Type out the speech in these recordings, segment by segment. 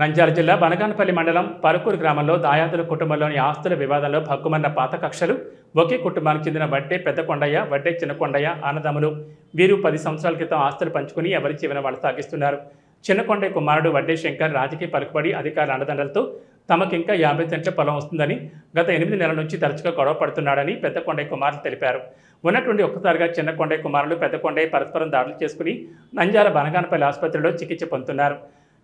నంద్యాల జిల్లా బనగానపల్లి మండలం పరకూరు గ్రామంలో దాయాదుల కుటుంబంలోని ఆస్తుల వివాదంలో భగ్గుమన్న పాత కక్షలు ఒకే కుటుంబానికి చెందిన వడ్డే పెద్ద కొండయ్య వడ్డే చిన్న కొండయ్య అన్నదమ్ములు. వీరు పది సంవత్సరాల క్రితం ఆస్తులు పంచుకుని ఎవరి జీవన వాళ్ళు సాగిస్తున్నారు. చిన్నకొండయ్య కుమారుడు వడ్డే శంకర్ రాజకీయ పలుకుబడి అధికారుల అండదండలతో తమకింకా యాభై సెంట్ల పొలం వస్తుందని గత ఎనిమిది నెలల నుంచి తరచుగా గొడవ పడుతున్నాడని పెద్ద కొండయ్య కుమారులు తెలిపారు. ఉన్నటువంటి ఒక్కసారిగా చిన్న కొండయ్య కుమారులు పెద్ద కొండయ్య పరస్పరం దాడులు చేసుకుని నంజాల బనగానపల్లి ఆసుపత్రిలో చికిత్స పొందుతున్నారు.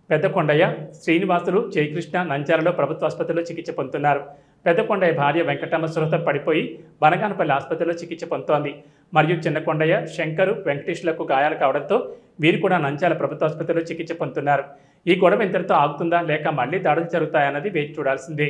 పెద్దకొండయ్య శ్రీనివాసులు జయకృష్ణ నంచారలో ప్రభుత్వ ఆసుపత్రిలో చికిత్స పొందుతున్నారు. పెద్దకొండయ్య భార్య వెంకటమ్మ సురత పడిపోయి బనగానపల్లి ఆసుపత్రిలో చికిత్స పొందుతోంది. మరియు చిన్న కొండయ్య శంకరు వెంకటేష్లకు గాయాలు కావడంతో వీరు కూడా నంచాల ప్రభుత్వ ఆసుపత్రిలో చికిత్స పొందుతున్నారు. ఈ గొడవ ఇంతటితో ఆగుతుందా లేక మళ్ళీ దాడులు జరుగుతాయన్నది వేచి చూడాల్సిందే.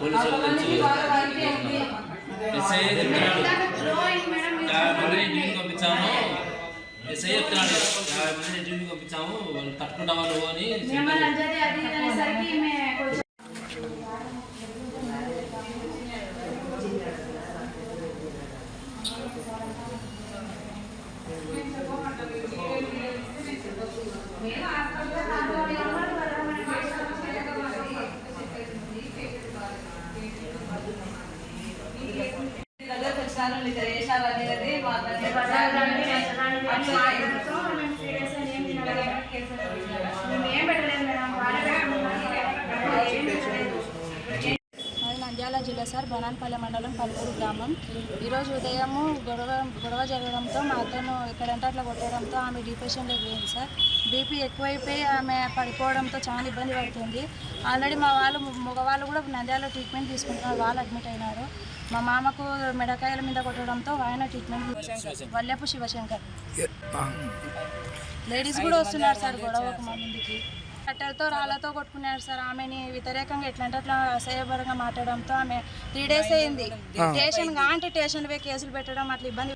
పోలీసుల నుంచి ఎస్ఐ చెప్తున్నాడు యాభై డ్యూటీ పంపించాము. ఎస్ఐ చెప్తున్నాడు యాభై మందిని డ్యూటీ పంపించాము వాళ్ళు తట్టుకుంటామా నువ్వు అని ಚಾನಲ್ సార్ బనాన్పల్లె మండలం పలుకూరు గ్రామం. ఈరోజు ఉదయము గొడవ గొడవ జరగడంతో మా అతను ఎక్కడంటే అట్లా కొట్టడంతో ఆమె డిప్రెషన్లోకి పోయింది సార్. బీపీ ఎక్కువైపోయి ఆమె పడిపోవడంతో చాలా ఇబ్బంది పడుతుంది. ఆల్రెడీ మా వాళ్ళు మగవాళ్ళు కూడా నంద్యాల ట్రీట్మెంట్ తీసుకుంటున్నారు వాళ్ళు అడ్మిట్ అయినారు. మా మామకు మెడకాయల మీద కొట్టడంతో ఆయన ట్రీట్మెంట్ వల్లెపు శివశంకర్. లేడీస్ కూడా వస్తున్నారు సార్ గొడవకు మా ముందుకి. కట్టెలతో రాళ్ళతో కొట్టుకున్నారు సార్. ఆమెని వ్యతిరేకంగా ఎట్లంటే అట్లా అసహ్యపరంగా మాట్లాడడంతో ఆమె త్రీ డేస్ అయింది. స్టేషన్గా అంటే స్టేషన్ పోయి కేసులు పెట్టడం అట్లా ఇబ్బంది